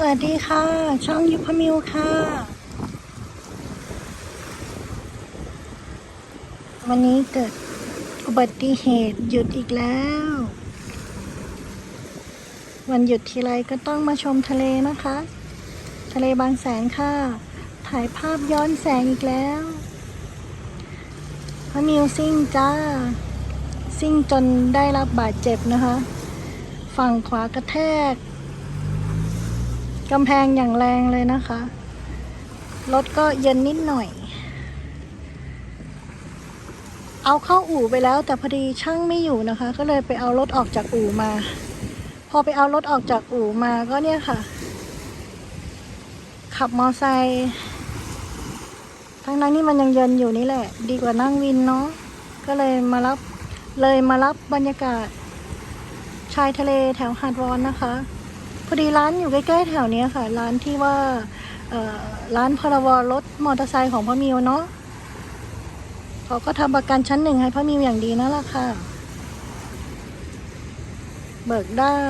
สวัสดีค่ะ ช่องยุพมิวค่ะ วันนี้เกิดอุบัติเหตุหยุดอีกแล้ว วันหยุดทีไรก็ต้องมาชมทะเลนะคะ ทะเลบางแสนค่ะ ถ่ายภาพย้อนแสงอีกแล้วพมิวซิ่งจ้า ซิ่งจนได้รับบาดเจ็บนะคะ ฝั่งขวากระแทก กำแพงอย่างแรงเลยนะคะ รถก็เย็นนิดหน่อย เอาเข้าอู่ไปแล้วแต่พอดีช่างไม่อยู่นะคะ ก็เลยไปเอารถออกจากอู่มา พอไปเอารถออกจากอู่มาก็เนี่ยค่ะ ขับมอไซค์ทั้งนั้นนี่มันยังเย็นอยู่นี่แหละ ดีกว่านั่งวินเนาะก็เลยมารับเลยมารับบรรยากาศชายทะเลแถวหาดวอนนะคะ พอดีร้านอยู่ใกล้ๆแถวเนี้ยค่ะ ร้านที่ว่าร้านพรวรถมอเตอร์ไซค์ของพ่อมิวเนาะเขาก็ทำประกันชั้นหนึ่งให้พ่อมิวอย่างดีนั่นแหละค่ะ เบิกได้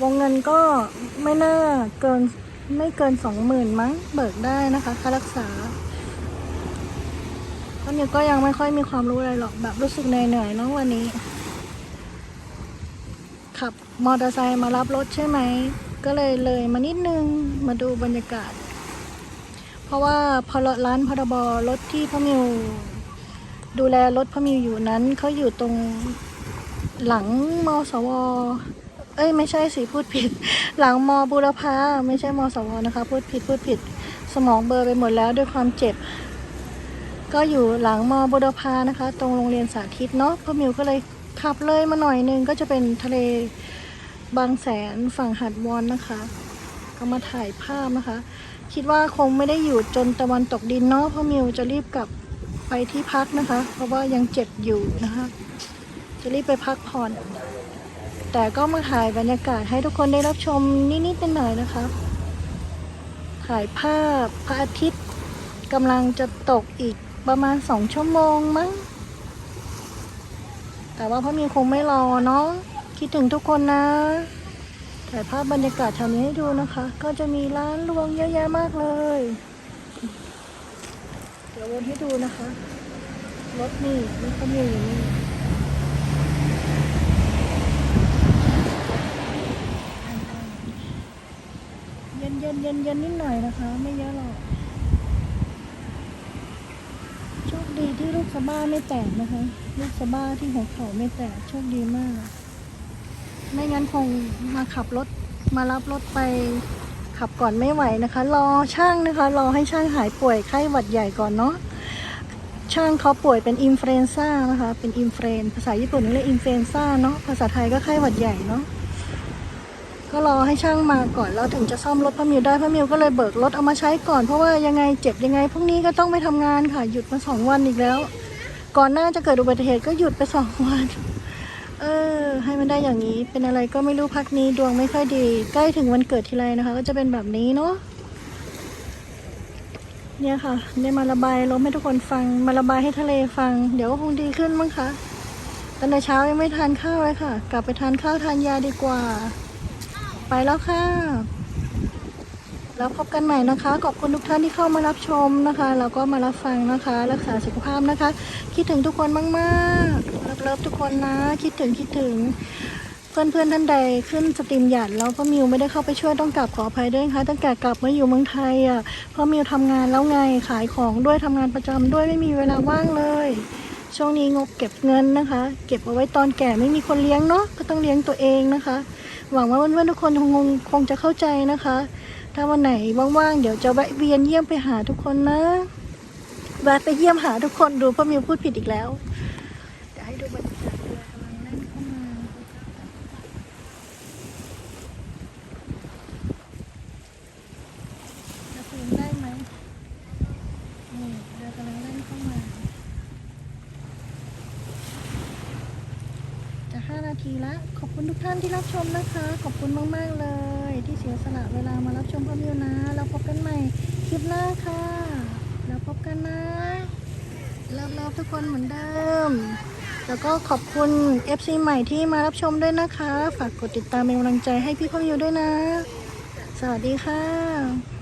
วงเงินก็ไม่น่าเกินไม่เกินสองหมื่นมั้ง เบิกได้นะคะค่ารักษาพ่อมิวก็ยังไม่ค่อยมีความรู้อะไรหรอกแบบรู้สึกเหนื่อยๆเนาะวันนี้ ขับมอเตอร์ไซค์มารับรถใช่ไหม ก็เลยเลยมานิดนึงมาดูบรรยากาศ เพราะว่าพอร้านพรบรถที่พ่อมิว ดูแลรถพ่อมิวอยู่นั้นเขาอยู่ตรงหลังมสว เอ้ย ไม่ใช่สิพูดผิด หลังมบุรพาไม่ใช่มสวนะคะ พูดผิดพูดผิด สมองเบลอร์ไปหมดแล้วด้วยความเจ็บ ก็อยู่หลังมบุรพานะคะ ตรงโรงเรียนสาธิตเนาะพ่อมิวก็เลย ขับเลยมาหน่อยนึงก็จะเป็นทะเลบางแสนฝั่งหาดวอนนะคะก็มาถ่ายภาพนะคะ คิดว่าคงไม่ได้อยู่จนตะวันตกดินเนาะเพราะมิวจะรีบกลับไปที่พักนะคะ เพราะว่ายังเจ็บอยู่นะคะ จะรีบไปพักผ่อน แต่ก็มาถ่ายบรรยากาศให้ทุกคนได้รับชมนิดๆหน่อยๆนะคะ ถ่ายภาพพระอาทิตย์กำลังจะตกอีกประมาณสองชั่วโมงมั้ง แต่ว่าพ่อมีคงไม่รอเนาะคิดถึงทุกคนนะ ถ่ายภาพบรรยากาศแถวนี้ให้ดูนะคะ ก็จะมีร้านรวงเยอะแยะมากเลย เดี๋ยววนให้ดูนะคะ รถนี่นี่เขามีอยู่นี่เย็นเย็นเย็นเย็นนิดหน่อยนะคะ ไม่เยอะหรอก โชคดีที่ลู กสะบ้าไม่แตกนะคะ ลูกสะบ้าที่หัวเข่าไม่แตกโชคดีมาก ไม่งั้นคงมาขับรถมารับรถไปขับก่อนไม่ไหวนะคะ รอช่างนะคะ รอให้ช่างหายป่วยไข้หวัดใหญ่ก่อนเนาะช่างเขาป่วยเป็นอินฟลูเอนซ่านะคะ เป็นอินฟลูเอนภาษาญี่ปุ่นเรียกอินฟลูเอนซ่าเนาะภาษาไทยก็ไข้หวัดใหญ่เนาะ ก็รอให้ช่างมาก่อนแล้วถึงจะซ่อมรถพระมิวได้พระมิวก็เลยเบิกรถเอามาใช้ก่อนเพราะว่ายังไงเจ็บยังไงพรุ่งนี้ก็ต้องไปทำงานค่ะหยุดมาสองวันอีกแล้ว ก่อนหน้าจะเกิดอุบัติเหตุก็หยุดไปสองวันเออ ให้มันได้อย่างนี้เป็นอะไรก็ไม่รู้พักนี้ดวงไม่ค่อยดี ใกล้ถึงวันเกิดทีไรนะคะ ก็จะเป็นแบบนี้เนาะเนี่ยค่ะได้มาระบายลมให้ทุกคนฟังมาระบายให้ทะเลฟัง เดี๋ยวก็คงดีขึ้นมั้งคะตอนในเช้ายังไม่ทานข้าวเลยค่ะ กลับไปทานข้าวทานยาดีกว่า ไปแล้วค่ะ แล้วพบกันใหม่นะคะ ขอบคุณทุกท่านที่เข้ามารับชมนะคะ แล้วก็มารับฟังนะคะ รักษาสุขภาพนะคะ คิดถึงทุกคนมากๆเลิฟๆทุกคนนะ คิดถึงคิดถึง เพื่อนๆท่านใดขึ้นสตรีมหยัดแล้วพ่อมิวไม่ได้เข้าไปช่วยต้องกลับขออภัยด้วยนะคะตั้งแต่กลับมาอยู่เมืองไทยอะพ่อมิวทำงานแล้วไงขายของด้วยทำงานประจำด้วยไม่มีเวลาว่างเลยช่วงนี้งกเก็บเงินนะคะ เก็บเอาไว้ตอนแก่ไม่มีคนเลี้ยงเนาะก็ต้องเลี้ยงตัวเองนะคะ หวังว่าเพื่อนๆทุกคนคงคงจะเข้าใจนะคะ ถ้าวันไหนว่างๆเดี๋ยวจะแวะเวียนเยี่ยมไปหาทุกคนนะแวะไปเยี่ยมหาทุกคนดูเพราะมิวพูดผิดอีกแล้ว เดี๋ยวให้ดูบรรยากาศเรือกำลังแล่นเข้ามาจะซูมได้ไหมนี่เรือกำลังแล่นเข้ามา จะห้านาทีละขอบคุณทุกท่านที่รับชมนะคะ ขอบคุณมากๆเลย ที่เสียสละเวลามารับชมพ่อมิวนะ แล้วพบกันใหม่คลิปหน้าค่ะ แล้วพบกันนะเลิฟๆทุกคนเหมือนเดิม แล้วก็ขอบคุณ FC ใหม่ที่มารับชมด้วยนะคะ ฝากกดติดตามเป็นกำลังใจให้พี่พ่อมิวด้วยนะ สวัสดีค่ะ